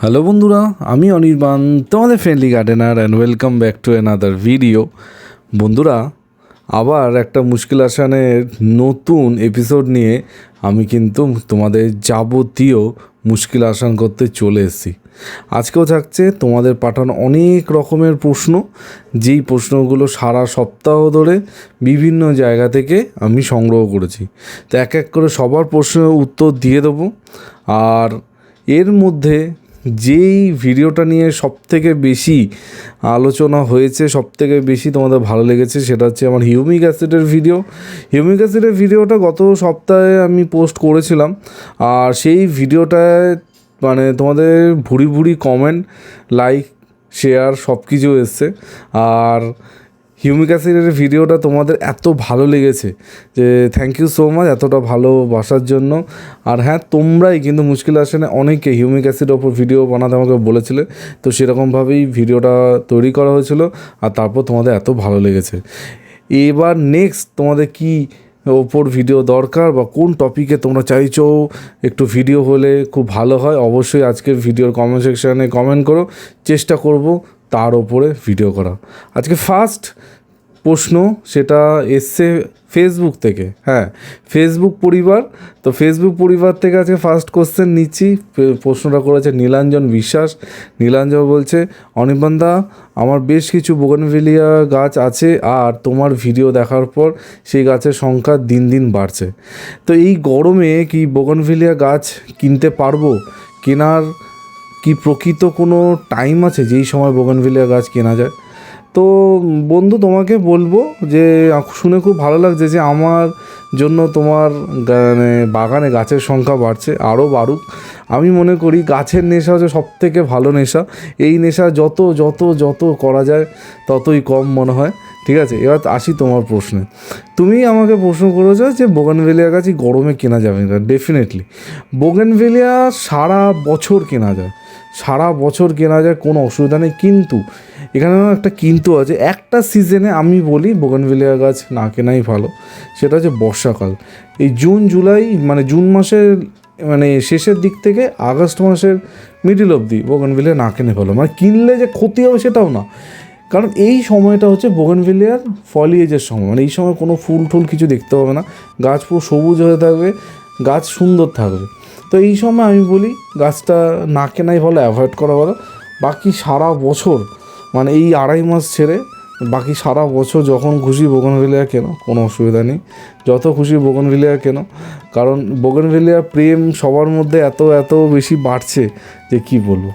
Hello বন্ধুরা, আমি অনির্বাণ, তোমাদের friendly gardener and welcome back to another video বন্ধুরা, আবার একটা মুশকিল আসানের নতুন এপিসোড নিয়ে আমি কিন্তু তোমাদের যাবতীয় মুশকিল আসান করতে চলে এসেছি। আজকেও থাকছে তোমাদের পাঠানো অনেক রকমের প্রশ্ন, যেই প্রশ্নগুলো সারা সপ্তাহ ধরে বিভিন্ন জায়গা থেকে আমি সংগ্রহ করেছি। তো এক এক করে সবার প্রশ্নের উত্তর দিয়ে দেবো। আর এর মধ্যে যেই ভিডিওটা নিয়ে সব থেকে বেশি আলোচনা হয়েছে সব থেকে বেশি তোমাদের ভালো লেগেছে সেটা হচ্ছে আমার হিউমিক অ্যাসিডের ভিডিও। হিউমিক অ্যাসিডের ভিডিওটা গত সপ্তাহে আমি পোস্ট করেছিলাম, আর সেই ভিডিওটায় মানে তোমাদের ভুড়ি ভুড়ি কমেন্ট, লাইক, শেয়ার সব কিছু এসছে। আর হিউমিক অ্যাসিডের ভিডিওটা তোমাদের এত ভালো লেগেছে যে থ্যাংক ইউ সো মাচ এতটা ভালোবাসার জন্য। আর হ্যাঁ তোমরাই কিন্তু মুশকিল আসে না অনেকে হিউমিক অ্যাসিডের ওপর ভিডিও বানাতে আমাকে বলেছিলে। তো সেরকমভাবেই ভিডিওটা তৈরি করা হয়েছিল আর তারপর তোমাদের এত ভালো লেগেছে। এবার নেক্সট তোমাদের কি ওপর ভিডিও দরকার বা কোন টপিকে তোমরা চাইছো, একটু ভিডিও হলে খুব ভালো হয়। অবশ্যই আজকের ভিডিওর কমেন্ট সেকশানে কমেন্ট করো। চেষ্টা করব তার ওপরে ভিডিও করা। আজকে ফার্স্ট প্রশ্ন, সেটা এসছে ফেসবুক থেকে হ্যাঁ ফেসবুক পরিবার, তো ফেসবুক পরিবার থেকে আজকে ফার্স্ট কোশ্চেন নিচ্ছি প্রশ্নটা করেছে নীলাঞ্জন বিশ্বাস, নীলাঞ্জন বলছে, অনির্বাণদা, আমার বেশ কিছু বোগনভেলিয়া গাছ আছে আর তোমার ভিডিও দেখার পর সেই গাছের সংখ্যা দিন দিন বাড়ছে। তো এই গরমে কি বোগনভেলিয়া গাছ কিনতে পারব? কেনার কি প্রকৃত কোনো টাইম আছে যেই সময় বোগনভিলিয়া গাছ কেনা যায়? তো, বন্ধু, তোমাকে বলব যে শুনে খুব ভালো লাগছে যে, আমার জন্য তোমার মানে বাগানে গাছের সংখ্যা বাড়ছে, আরও বাড়ুক। আমি মনে করি গাছের নেশা হচ্ছে সব থেকে ভালো নেশা। এই নেশা যত যত যত করা যায়, ততই কম মনে হয়। ঠিক আছে? এবার আসি তোমার প্রশ্নে। তুমি আমাকে প্রশ্ন করেছ যে, বোগানভেলিয়া গাছ গরমে কেনা যাবে না। ডেফিনেটলি বোগানভেলিয়া সারা বছর কেনা যায়। সারা বছর কেনা যায়, কোনো অসুবিধা নেই। কিন্তু এখানে একটা কিন্তু আছে। একটা সিজনে আমি বলি বোগানভেলিয়া গাছ না কেনাই ভালো। সেটা হচ্ছে বর্ষাকাল। এই জুন, জুলাই মানে জুন মাসের মানে শেষের দিক থেকে আগস্ট মাসের মিডিল অবধি বোগানভেলিয়া না কেনে ভালো। মানে কিনলে যে ক্ষতি হবে সেটাও না। কারণ এই সময়টা হচ্ছে বোগানভেলিয়ার ফলিয়েজের সময়। মানে এই সময় কোনো ফুল টুল কিছু দেখতে পাবে না। গাছ পুরো সবুজ হয়ে থাকবে, গাছ সুন্দর থাকবে। তো এই সময় আমি বলি গাছটা না কেনাই ভালো অ্যাভয়েড করা ভালো। বাকি সারা বছর মানে এই আড়াই মাস ছেড়ে বাকি সারা বছর যখন খুশি বোগনভেলিয়া কেনো? কোনো অসুবিধা নেই। যত খুশি বোগনভেলিয়া কেনো? কারণ বোগনভেলিয়া প্রেম সবার মধ্যে এত এত বেশি বাড়ছে যে কি বলব?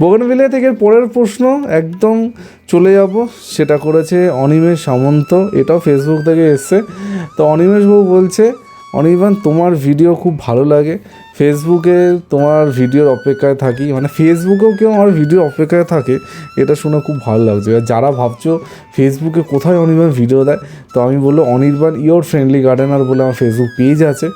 বোগনভেলিয়া থেকে পরের প্রশ্ন একদম চলে যাব। সেটা করেছে অনিমেষ সামন্ত। এটাও ফেসবুক থেকে এসছে। তো অনিমেষ বাবু বলছে, অনির্বাণ, তোমার ভিডিও খুব ভালো লাগে। ফেসবুকে তোমার ভিডিওর অপেক্ষায় থাকি মানে ফেসবুকেও কেউ আমার ভিডিও অপেক্ষায় থাকে, এটা শুনে খুব ভালো লাগছে। এবার যারা ভাবছ ফেসবুকে কোথায় অনির্বাণ ভিডিও দেয়, তো আমি বলল অনির্বাণ ইয়োর ফ্রেন্ডলি গার্ডেনার বলে আমার ফেসবুক পেজ আছে।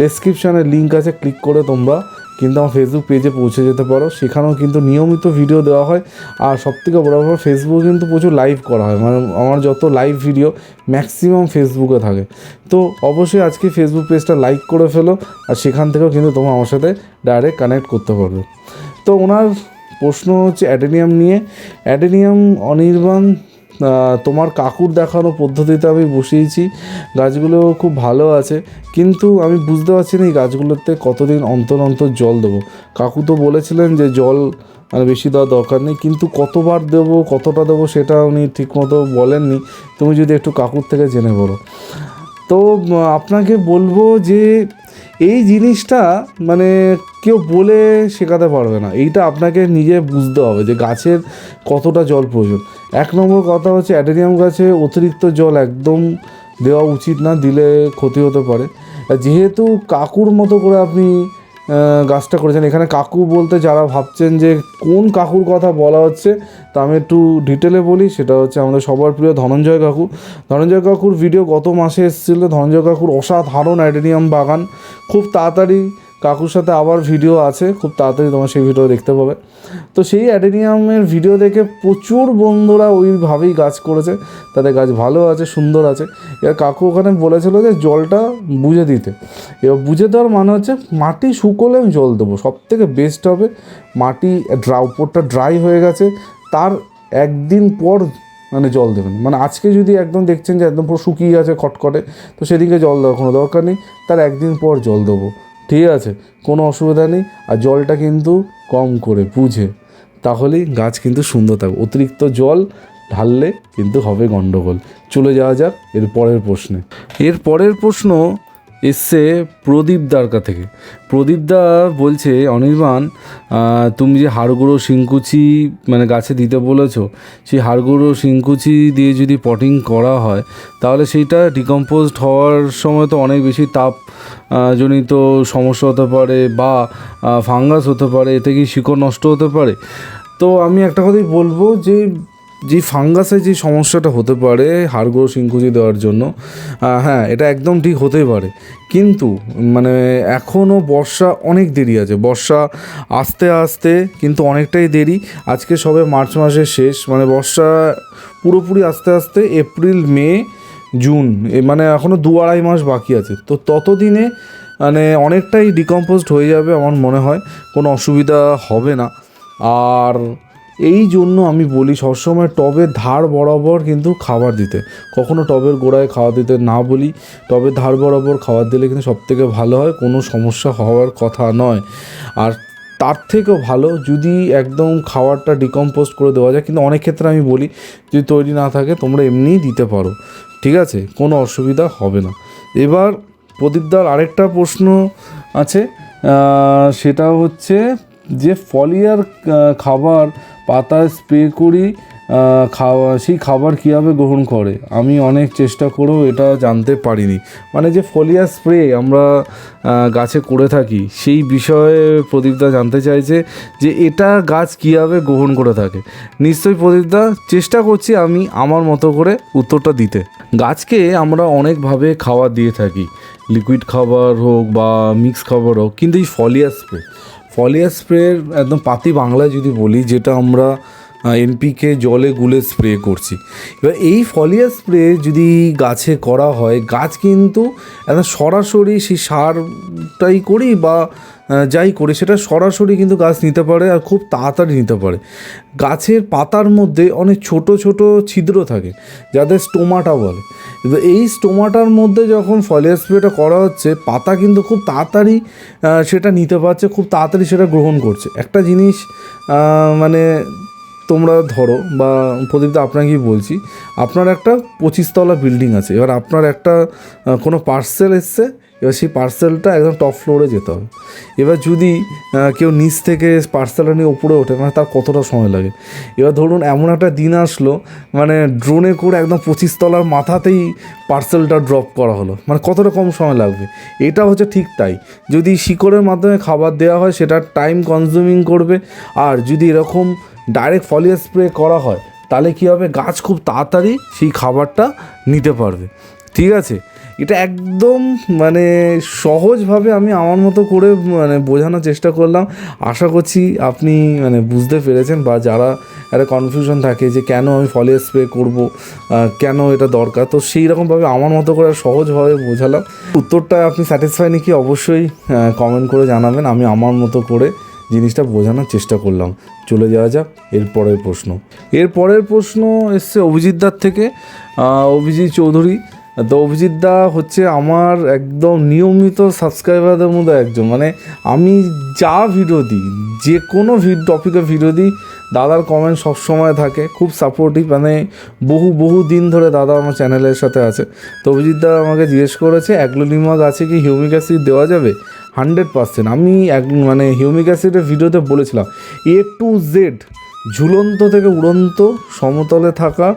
ডেসক্রিপশানে লিঙ্ক আছে ক্লিক করে তোমরা কিন্তু আমার ফেসবুক পেজে পৌঁছে যেতে পারো। সেখানেও কিন্তু নিয়মিত ভিডিও দেওয়া হয়। আর সবথেকে বড় ব্যাপার ফেসবুকে কিন্তু প্রচুর লাইভ করা হয়। মানে আমার যত লাইভ ভিডিও ম্যাক্সিমাম ফেসবুকে থাকে। তো অবশ্যই আজকে ফেসবুক পেজটা লাইক করে ফেলো আর সেখান থেকেও কিন্তু তোমরা আমার সাথে ডাইরেক্ট কানেক্ট করতে পারবে। তো ওনার প্রশ্ন হচ্ছে অ্যাডেনিয়াম নিয়ে। অ্যাডেনিয়াম অনির্বাণ তোমার কাকুর দেখানো পদ্ধতিতে আমি বসিয়েছি। গাছগুলো খুব ভালো আছে, কিন্তু আমি বুঝতে পারছি না এই গাছগুলোতে কতদিন অন্তর অন্তর জল দেবো। কাকু তো বলেছিলেন যে জল মানে বেশি দেওয়া দরকার নেই, কিন্তু কতবার দেবো, কতটা দেবো সেটা উনি ঠিকমতো বলেননি। তুমি যদি একটু কাকুর থেকে জেনে বলো। তো আপনাকে বলব যে এই জিনিসটা মানে কেউ বলে শেখাতে পারবে না। এইটা আপনাকে নিজে বুঝতে হবে যে গাছের কতটা জল প্রয়োজন। এক নম্বর কথা হচ্ছে অ্যাডেনিয়াম গাছে অতিরিক্ত জল একদম দেওয়া উচিত না, দিলে ক্ষতি হতে পারে। যেহেতু কাকুর মতো করে আপনি গাছটা করেছেন। এখানে কাকু বলতে যারা ভাবছেন যে কোন কাকুর কথা বলা হচ্ছে, তা আমি একটু ডিটেলে বলি, সেটা হচ্ছে আমাদের সবার প্রিয় ধনঞ্জয় কাকু। ধনঞ্জয় কাকুর ভিডিও গত মাসে এসেছিল। ধনঞ্জয় কাকুর অসাধারণ অ্যাডেনিয়াম বাগান। খুব তাড়াতাড়ি কাকুর সাথে আবার ভিডিও আছে, খুব তাড়াতাড়ি তোমার সেই ভিডিও দেখতে পাবে। তো সেই অ্যাডেনিয়ামের ভিডিও দেখে প্রচুর বন্ধুরা ওইভাবেই গাছ করেছে। তাদের গাছ ভালো আছে, সুন্দর আছে। এবার কাকু ওখানে বলেছিল যে জলটা বুঝে দিতে। এবার বুঝে দেওয়ার মানে হচ্ছে মাটি শুকোলে আমি জল দেবো। সব থেকে বেস্ট হবে মাটি ড্রা উপরটা ড্রাই হয়ে গেছে, তার একদিন পর মানে জল দেবেন। মানে আজকে যদি একদম দেখছেন যে একদম পুরো শুকিয়ে গেছে খটখটে, তো সেদিকে জল দেওয়ার কোনো দরকার নেই, তার একদিন পর জল দেবো। ঠিক আছে, কোনো অসুবিধা নেই। আর জলটা কিন্তু কম করে বুঝে তাহলেই গাছ কিন্তু সুন্দর থাকবে। অতিরিক্ত জল ঢাললে কিন্তু হবে গণ্ডগোল চলে যাওয়া যাক এর পরের প্রশ্নে। এর পরের প্রশ্ন এসছে প্রদীপ দ্বারকা থেকে। প্রদীপদা বলছে, অনির্বাণ তুমি যে হাড়গুঁড়ো শিংকুচি মানে গাছে দিতে বলেছ, সেই হাড়গুঁড়ো শিংকুচি দিয়ে যদি পটিং করা হয়, তাহলে সেইটা ডিকম্পোজড হওয়ার সময় তো অনেক বেশি তাপ জনিত সমস্যা হতে পারে বা ফাঙ্গাস হতে পারে, এতে কি শিকড় নষ্ট হতে পারে? তো আমি একটা কথাই বলব যে যে ফাঙ্গাসে যে সমস্যাটা হতে পারে, হাড়গোড় শিংকুচি দেওয়ার জন্য হ্যাঁ এটা একদম ঠিক হতেই পারে। কিন্তু মানে এখনও বর্ষা অনেক দেরি আছে। বর্ষা আস্তে আস্তে কিন্তু অনেকটাই দেরি। আজকে সবে মার্চ মাসের শেষ। মানে বর্ষা পুরোপুরি আস্তে আস্তে এপ্রিল, মে, জুন মানে এখনও দু আড়াই মাস বাকি আছে। তো ততদিনে মানে অনেকটাই ডিকম্পোজড হয়ে যাবে আমার মনে হয়। কোনো অসুবিধা হবে না। আর এই জন্য আমি বলি সবসময় টবের ধার বরাবর কিন্তু খাবার দিতে। কখনো টবের গোড়ায় খাওয়া দিতে না বলি, টবের ধার বরাবর খাবার দিলে কিন্তু সবথেকে ভালো হয়, কোনো সমস্যা হওয়ার কথা নয়। আর তার থেকেও ভালো যদি একদম খাবারটা ডিকম্পোস্ট করে দেওয়া যায়, কিন্তু অনেক ক্ষেত্রে আমি বলি যদি তৈরি না থাকে তোমরা এমনিই দিতে পারো। ঠিক আছে? কোনো অসুবিধা হবে না। এবার প্রদীপদার আরেকটা প্রশ্ন আছে সেটা হচ্ছে যে ফলিয়ার খাবার পাতায় স্প্রে করি খাওয়া, সেই খাবার কীভাবে গ্রহণ করে? আমি অনেক চেষ্টা করেও এটা জানতে পারিনি। মানে যে ফলিয়া স্প্রে আমরা গাছে করে থাকি, সেই বিষয়ে প্রদীপদা জানতে চাইছে যে এটা গাছ কীভাবে গ্রহণ করে থাকে। নিশ্চয়ই প্রদীপদা, চেষ্টা করছি আমি আমার মতো করে উত্তরটা দিতে। গাছকে আমরা অনেকভাবে খাবার দিয়ে থাকি। লিকুইড খাবার হোক বা মিক্স খাবার হোক, কিন্তু এই ফলিয়া স্প্রে ফলিয়া স্প্রের একদম পাতি বাংলায় যদি বলি যেটা আমরা এনপিকে জলে গুলে স্প্রে করছি। এবার এই ফলিয়া স্প্রে যদি গাছে করা হয়, গাছ কিন্তু সরাসরি সেই সারটাই করি বা যাই করি, সেটা সরাসরি কিন্তু গাছ নিতে পারে আর খুব তাড়াতাড়ি নিতে পারে। গাছের পাতার মধ্যে অনেক ছোট ছোট ছিদ্র থাকে, যাদের স্টোমাটা বলে। এই স্টোমাটার মধ্যে যখন ফলিয়া স্প্রেটা করা হচ্ছে, পাতা কিন্তু খুব তাড়াতাড়ি সেটা নিতে পারছে, খুব তাড়াতাড়ি সেটা গ্রহণ করছে। একটা জিনিস মানে তোমরা ধরো বা প্রদীপদা আপনাকেই বলছি, আপনার একটা পঁচিশতলা বিল্ডিং আছে, এবার আপনার একটা কোনো পার্সেল এসছে, এবার সেই পার্সেলটা একদম টপ ফ্লোরে যেতে হবে। এবার যদি কেউ নিচ থেকে পার্সেলটা নিয়ে উপরে ওঠে মানে তার কতটা সময় লাগে? এবার ধরুন এমন একটা দিন আসলো মানে ড্রোনে করে একদম পঁচিশতলার মাথাতেই পার্সেলটা ড্রপ করা হলো মানে কতটা কম সময় লাগবে? এটা হচ্ছে ঠিক তাই, যদি শিকড়ের মাধ্যমে খাবার দেওয়া হয়, সেটা টাইম কনজিউমিং করবে, আর যদি এরকম ডাইরেক্ট ফলিয়া স্প্রে করা হয়, তাহলে কী হবে? গাছ খুব তাড়াতাড়ি সেই খাবারটা নিতে পারবে। ঠিক আছে? এটা একদম মানে সহজভাবে আমি আমার মতো করে মানে বোঝানোর চেষ্টা করলাম। আশা করছি আপনি মানে বুঝতে পেরেছেন বা যারা একটা কনফিউশন থাকে যে কেন আমি ফলিয়া স্প্রে করব কেন এটা দরকার? তো সেই রকমভাবে আমার মতো করে সহজভাবে বোঝালাম। উত্তরটা আপনি স্যাটিসফাই নাকি অবশ্যই কমেন্ট করে জানাবেন। আমি আমার মতো করে জিনিসটা বোঝানোর চেষ্টা করলাম। চলে যাওয়া যাক, এর পরের প্রশ্ন। এর পরের প্রশ্ন এসছে অভিজিৎ দার থেকে। অভিজিৎ চৌধুরী। তো অভিজিৎ দা হচ্ছে আমার একদম নিয়মিত সাবস্ক্রাইবারদের মধ্যে একজন। মানে আমি যা ভিডিও দিই, যে কোনো টপিকে ভিডিও দিই, দাদার কমেন্ট সবসময় থাকে, খুব সাপোর্টিভ মানে বহু বহু দিন ধরে দাদা আমার চ্যানেলের সাথে আছে। তো অভিজিৎ দা আমাকে জিজ্ঞেস করেছে অ্যাগ্লোনিমা গাছে কি, হিউমিক অ্যাসিড দেওয়া যাবে? Hundred percent. আমি এক মানে হিউমিক অ্যাসিডের ভিডিওতে বলেছিলাম, এ টু জেড ঝুলন্ত থেকে উড়ন্ত সমতলে থাকা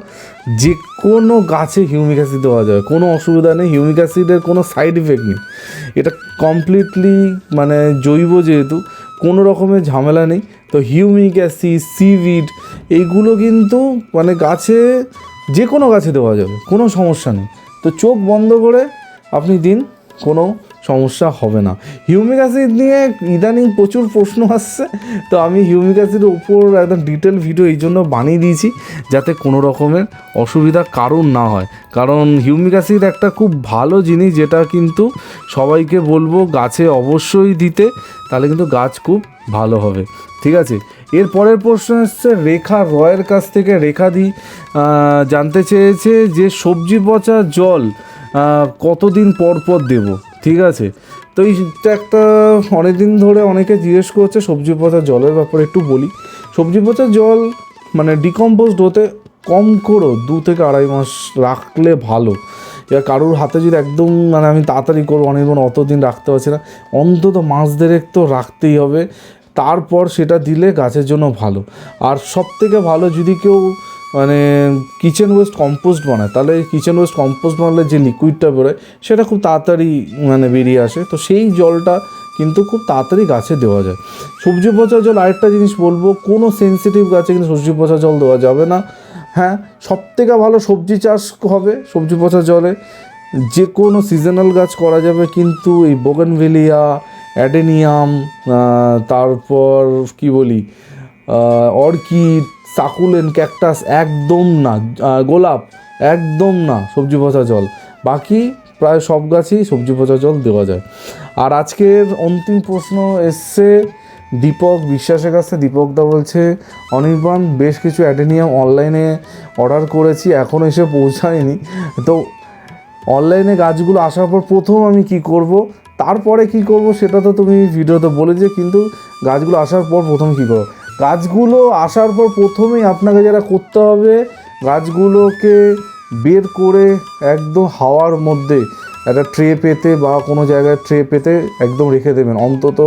যে কোনো গাছে হিউমিক অ্যাসিড দেওয়া যাবে কোনো অসুবিধা নেই, হিউমিক অ্যাসিডের কোনো সাইড ইফেক্ট নেই। এটা কমপ্লিটলি মানে জৈব যেহেতু, কোনো রকমের ঝামেলা নেই। তো হিউমিক অ্যাসিড, সিভিড এইগুলো কিন্তু মানে গাছে, যে কোনো গাছে দেওয়া যাবে, কোনো সমস্যা নেই। তো চোখ বন্ধ করে আপনি দিন কোনো সমস্যা হবে না। হিউমিক অ্যাসিড নিয়ে ইদানিং প্রচুর প্রশ্ন আসছে। তো আমি হিউমিক অ্যাসিডের উপর একদম ডিটেল ভিডিও এই জন্য বানিয়ে দিয়েছি, যাতে কোনো রকমের অসুবিধা কারণ না হয়। কারণ হিউমিক অ্যাসিড একটা খুব ভালো জিনিস যেটা কিন্তু সবাইকে বলব গাছে অবশ্যই দিতে, তাহলে কিন্তু গাছ খুব ভালো হবে। ঠিক আছে? এর পরের প্রশ্ন এসছে, রেখা রয়ের কাছ থেকে রেখা দি জানতে চেয়েছে যে সবজি পচা জল কতদিন পর পর দেবো? ঠিক আছে। তো এইটা একটা অনেক দিন ধরে অনেকে জিজ্ঞেস করছে সবজি পচা জলের ব্যাপারে একটু বলি। সবজি পচা জল মানে ডিকম্পোজড হতে কম করো দু থেকে আড়াই মাস রাখলে ভালো। এবার কারোর হাতে যদি একদম মানে আমি তাড়াতাড়ি করব অনেক অত দিন রাখতে পারছি না। অন্তত মাস দেড়েক তো রাখতেই হবে। তারপর সেটা দিলে গাছের জন্য ভালো। আর সব থেকে ভালো যদি কেউ মানে কিচেন ওয়েস্ট কম্পোস্ট বানায়। তাহলে কিচেন ওয়েস্ট কম্পোস্ট বানালে যে লিকুইডটা বেরোয়, সেটা খুব তাড়াতাড়ি মানে বেরিয়ে আসে। তো সেই জলটা কিন্তু খুব তাড়াতাড়ি গাছে দেওয়া যায়। সবজি পচা জল আরেকটা জিনিস বলব, কোনো সেনসিটিভ গাছে কিন্তু সবজি পচা জল দেওয়া যাবে না। হ্যাঁ সব থেকে ভালো সবজি চাষ হবে সবজি পচা জলে। যে কোনো সিজনাল গাছ করা যাবে, কিন্তু এই বোগেনভেলিয়া অ্যাডেনিয়াম তারপর কি বলি অর্কিড সাকুলেন ক্যাকটাস একদম না গোলাপ একদম না সবজি পচা জল। বাকি প্রায় সব গাছই সবজি পচা জল দেওয়া যায়। আর আজকের অন্তিম প্রশ্ন এসছে দীপক বিশ্বাসের কাছে। দীপক দা বলছে, অনির্বাণ, বেশ কিছু অ্যাডেনিয়াম অনলাইনে অর্ডার করেছি এখনও এসে পৌঁছায়নি। তো অনলাইনে গাছগুলো আসার পর প্রথম আমি কি করব? তারপরে কি করব সেটা তো তুমি ভিডিওতে বলেছে, কিন্তু গাছগুলো আসার পর প্রথম কি করো গাছগুলো আসার পর প্রথমেই আপনাকে যেটা করতে হবে, গাছগুলোকে বের করে একদম হাওয়ার মধ্যে একটা ট্রে পেতে বা কোনো জায়গায় ট্রে পেতে একদম রেখে দেবেন, অন্তত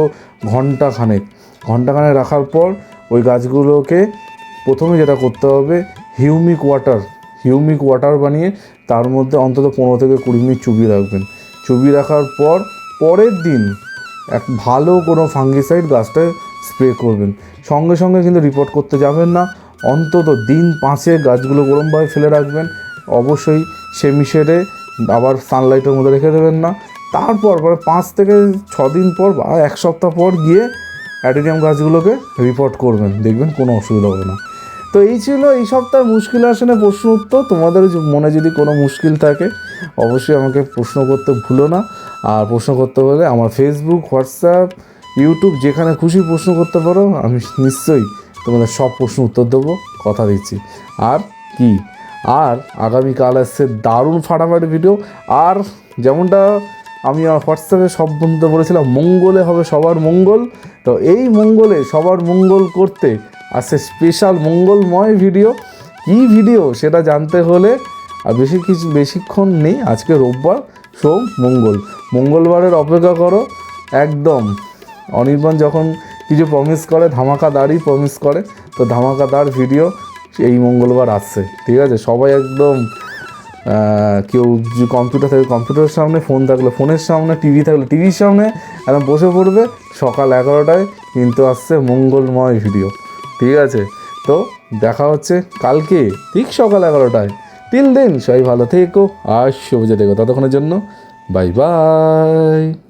ঘণ্টা খানেক ঘণ্টা খানেক রাখার পর ওই গাছগুলোকে প্রথমে যেটা করতে হবে, হিউমিক ওয়াটার হিউমিক ওয়াটার বানিয়ে তার মধ্যে অন্তত পনেরো থেকে কুড়ি মিনিট চুবিয়ে রাখবেন। চুবিয়ে রাখার পর পরের দিন এক ভালো কোনো ফাঙ্গিসাইড গাছটায় স্প্রে করবেন। সঙ্গে সঙ্গে কিন্তু রিপোর্ট করতে যাবেন না। অন্তত দিন পাঁচে গাছগুলো গরমভাবে ফেলে রাখবেন। অবশ্যই সেমি শেডে আবার সানলাইটের মধ্যে রেখে দেবেন না। তারপর পরে পাঁচ থেকে ছ দিন পর বা এক সপ্তাহ পর গিয়ে অ্যাডেনিয়াম গাছগুলোকে রিপোর্ট করবেন। দেখবেন কোনো অসুবিধা হবে না। তো এই ছিল এই সপ্তাহে মুশকিল আসনে প্রশ্ন উত্তর। তোমাদের মনে যদি কোনো মুশকিল থাকে, অবশ্যই আমাকে প্রশ্ন করতে ভুলো না। আর প্রশ্ন করতে হলে আমার ফেসবুক হোয়াটসঅ্যাপ ইউটিউব যেখানে খুশি প্রশ্ন করতে পারো, আমি নিশ্চয়ই তোমাদের সব প্রশ্ন উত্তর দেবো, কথা দিচ্ছি। আর কি? আর আগামীকাল আসছে দারুণ ফাটাফাটি ভিডিও আর যেমনটা আমি আমার হোয়াটসঅ্যাপে সব বন্ধুদের বলেছিলাম, মঙ্গলে হবে সবার মঙ্গল। তো এই মঙ্গলে সবার মঙ্গল করতে আসছে স্পেশাল মঙ্গলময় ভিডিও কী ভিডিও সেটা জানতে হলে আর বেশি কিছু, বেশিক্ষণ নেই, আজকে রোববার সোম মঙ্গল। মঙ্গলবারের অপেক্ষা করো, একদম অনির্বাণ যখন কিছু প্রমিস করে ধামাকাদারই প্রমিস করে, তো ধামাকাদার ভিডিও এই মঙ্গলবার আসছে, ঠিক আছে? সবাই একদম কেউ কম্পিউটার থাকলে কম্পিউটারের সামনে ফোন থাকলে ফোনের সামনে টিভি থাকলে টিভির সামনে একদম বসে পড়বে, সকাল এগারোটায় কিন্তু আসছে মঙ্গলময় ভিডিও ঠিক আছে? তো দেখা হচ্ছে কালকে, ঠিক সকাল এগারোটায়। টিল দিন সবাই ভালো থেকো আর সবুজে দেখো। ততক্ষণের জন্য বাই বাই